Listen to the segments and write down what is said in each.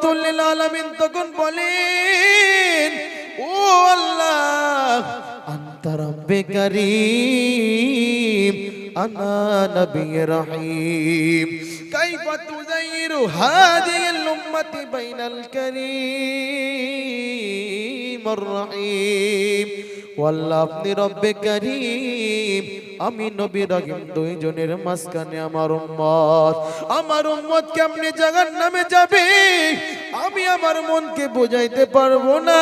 রহমতুল্লিল আলমিন তখন বলেন, ও আল্লাহ, আন্তা রব্বে করিম, আনা নবী রহিম। কাইফা তুযাইরু হাদিহিল বাইনাল করিম আর রহিম ওয়াল্লাহ আপনি রব্বে আমি নবী রহিম দুইজনের মাঝখানে আমার উম্মত। আমার উম্মত কেমনে নামে যাবে? আমি আমার মনকে বোঝাইতে পারব না।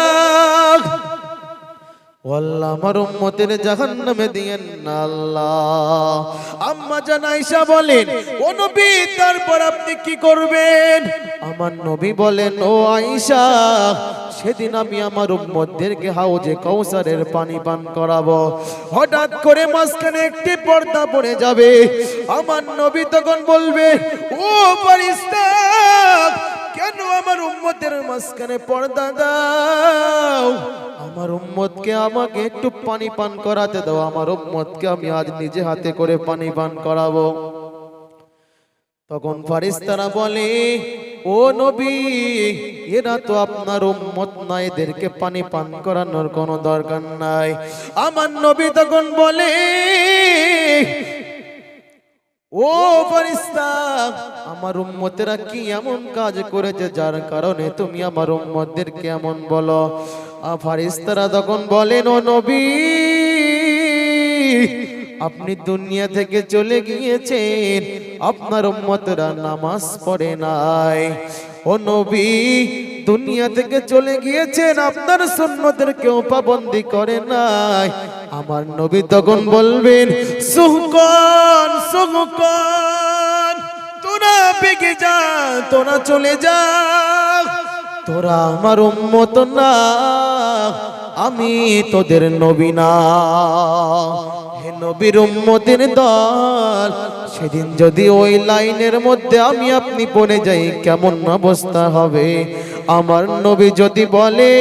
আমার বলেন তারপর আপনি কি করবেন? আমার নবী বলেন, ও সেদিন আমি আমার উম্মতদেরকে হাউজে কৌসারের পানি পান করাবো। হঠাৎ করে মাঝখানে একটি পর্দা পড়ে যাবে। আমার নবী তখন বলবে, ও কেন আমার উম্মতের মাঝখানে পর্দা দাও? আমার উম্মতকে আমাকে একটু পানি পান করাতে দাও, আমার উম্মতকে আমি আজ নিজে হাতে করে পানি পান করাবো। তখন ফারিস্তারা বলে, ও নবী, এরা তো আপনার উম্মত না, এদেরকে পানি পান করানোর কোনো দরকার নাই। আমার নবী তখন বলে, ও ফরিস্তা আমার উম্মতেরা কি এমন কাজ করেছে, যার কারণে তুমি আমার উম্মতদেরকে এমন বলো? ফারিস্তারা তখন বলেন, ও নবী, আপনি দুনিয়া থেকে চলে গিয়েছেন। আপনার উম্মতরা নামাজ পড়ে নাই। ও নবী, দুনিয়া থেকে চলে গিয়েছেন, আপনার সুন্নতের কেউ পাবন্দি করে নাই। আমার নবী তখন বলবেন, সুহকন সুহকন, তোরা বেগে যা, তোরা চলে যা। তোরা আমার উম্মত না, আমি তোদের নবী না। হে নবীর উম্মতের দল, সেদিন যদি ওই লাইনের মধ্যে আমি আপনি পড়ে যাই, কেমন অবস্থা হবে? আমার নবী যদি বলে,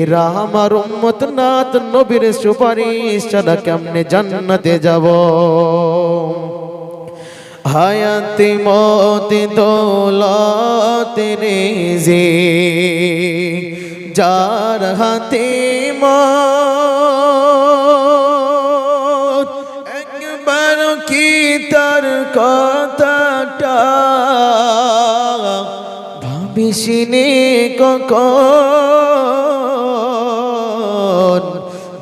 এরা আমার উম্মত না তো নবীর সুপারিশ ছাড়া কেমনে জান্নাতে যাব? হায়াতি মতি দৌলত রেজে যার হাতে একবার কি তার কথাটা ভাবিসিনে কখন?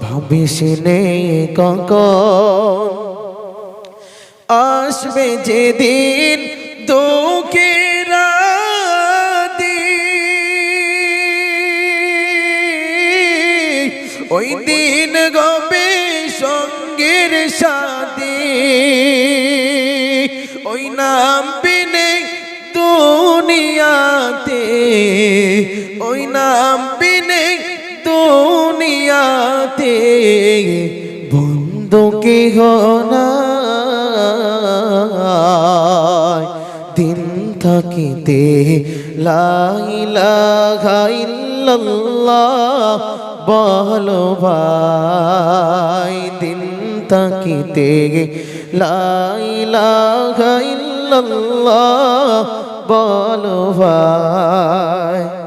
ভাবিসিনে কখন? আসবে যেদিন দুঃখের ওই দিন গবে সঙ্গের সাথে। ওই নাম বিনে দুনিয়াতে। ওই নাম বিনে দুনিয়াতে। বন্ধু কি না থাকিতে লাইলাহা বলো ভাই দিন থাকিতে লাইলাহা বলো ভাই।